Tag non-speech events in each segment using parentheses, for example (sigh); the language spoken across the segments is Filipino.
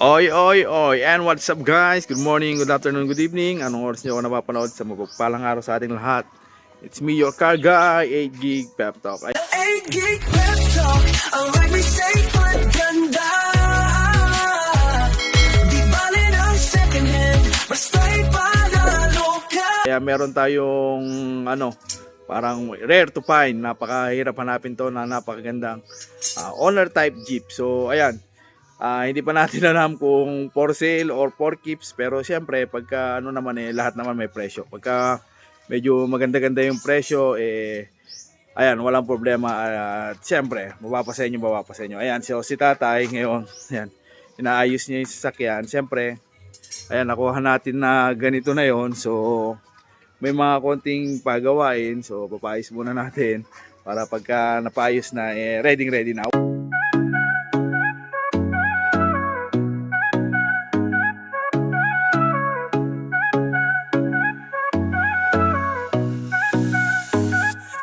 Oy, oy, oy. And what's up guys? Good morning, good afternoon, good evening. Anong oras nyo ako napapanood sa mapagpalang araw sa ating lahat? It's me, your car guy, 8 gig pep talk. Ay, 8 gig pep talk Ang may safe at ganda Di bali ng second hand Basta'y panalo ka Kaya meron tayong ano, parang rare to find. Napakahirap hanapin to na napakagandang ah, owner type Jeep. So, ayan. Ah, hindi pa natin (laughs) alam kung for sale or for keeps pero siyempre pagka ano naman eh lahat naman may presyo. Pagka medyo maganda-ganda yung presyo eh ayan walang problema at siyempre mababa sa inyo mababa sa inyo. Ayan so si Tatay ngayon (laughs) ayan inaayos niya yung sasakyan. Siyempre ayan nakuha natin na ganito na yon so may mga konting pagawain so papayos muna natin para pagka napayos na eh ready ready na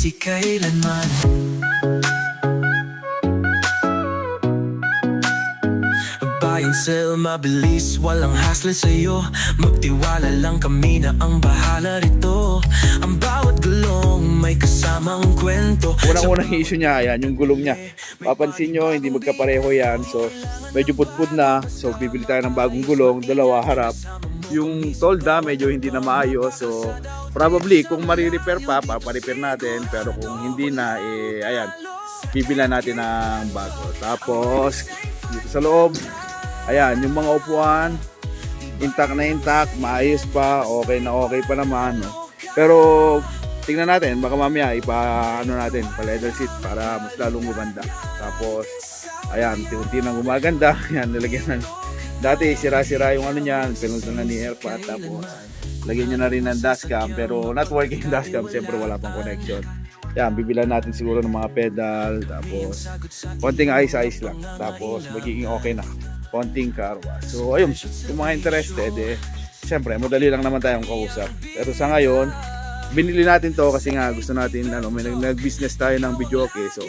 magsisisi kailanman Buy and sell, mabilis, walang hassle sa'yo Magtiwala lang kami na ang bahala rito Ang bawat gulong may kasamang kwento Unang-unang issue niya, ayan, yung gulong niya. Papansin nyo, hindi magkapareho yan. So, medyo putput na. So, bibili tayo ng bagong gulong, dalawa harap. Yung tolda, medyo hindi na maayos. So, probably, kung marirepair pa, paparepair natin. Pero kung hindi na, eh, ayan, bibila natin ng bago. Tapos, dito sa loob, ayan, yung mga upuan, intact na intact, maayos pa, okay na okay pa naman. No? Pero tingnan natin, baka mamaya ipa ano natin, pa leather seat para mas lalong gumanda. Tapos ayan, unti nang gumaganda. (laughs) Ayan, nilagyan ng dati sira-sira yung ano niyan, pinunta na ni Airpat tapos lagyan niya na rin ng dashcam pero not working yung (laughs) dashcam, siyempre wala pang connection. Yan, bibilan natin siguro ng mga pedal, tapos konting ice-ice lang, tapos magiging okay na. Konting car wash. So, ayun, kung mga interested, eh, siyempre, madali lang naman tayong kausap. Pero sa ngayon, binili natin to kasi nga gusto natin, ano, may nag- nag-business tayo ng video okay. So,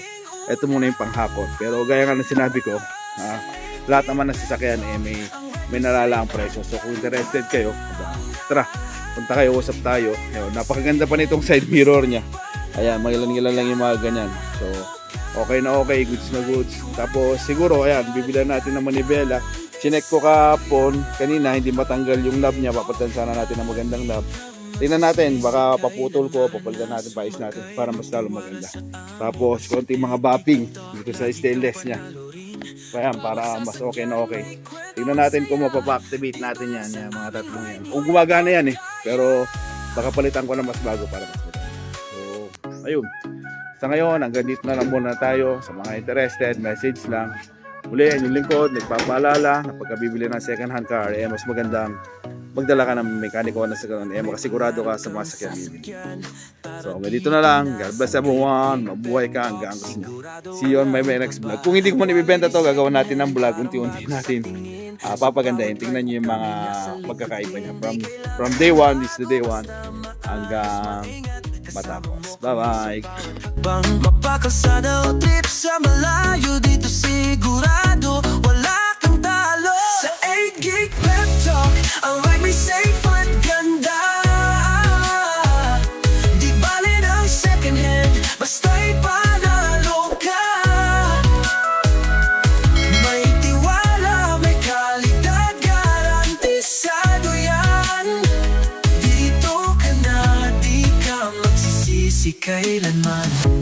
eto muna yung panghakot. Pero gaya nga ng sinabi ko, ah, lahat naman ng sasakyan eh, may, may nalala ang presyo. So, kung interested kayo, tara, punta kayo, usap tayo. Ayun, napakaganda pa nitong side mirror niya. Ayan, magilan-gilan lang yung mga ganyan. So, okay na okay, goods na goods. Tapos, siguro, ayan, bibilan natin ng manibela. Chinek ko kahapon, kanina, hindi matanggal yung knob niya. Papalitan sana natin ng magandang knob. Tingnan natin, baka paputol ko, papalitan natin, pais natin para mas lalo maganda. Tapos, konting mga bapping dito sa stainless niya. Kaya para mas okay na okay. Tingnan natin kung mapapa-activate natin yan, yung mga tatlong yan. Kung gumagana yan eh, pero baka palitan ko na mas bago para mas maganda. So, ayun. Sa ngayon, hanggang dito na lang muna tayo. Sa mga interested, message lang. Muli, ang inyong lingkod, nagpapaalala na pagkabibili ng second hand car, eh, mas magandang magdala ka ng mekaniko na sa ganun, eh, makasigurado ka sa mga sakyan. So, hanggang dito na lang. God bless everyone. Mabuhay ka hanggang gusto niya. See you on my next vlog. Kung hindi ko man ibibenta to, gagawin natin ng vlog. Unti-unti natin ah, papagandahin. Tingnan nyo yung mga magkakaiba niya. From, from day one, is the day one, hanggang matapos. Bye-bye. Bang mapakalsada o trip sa malayo Dito sigurado kailanman.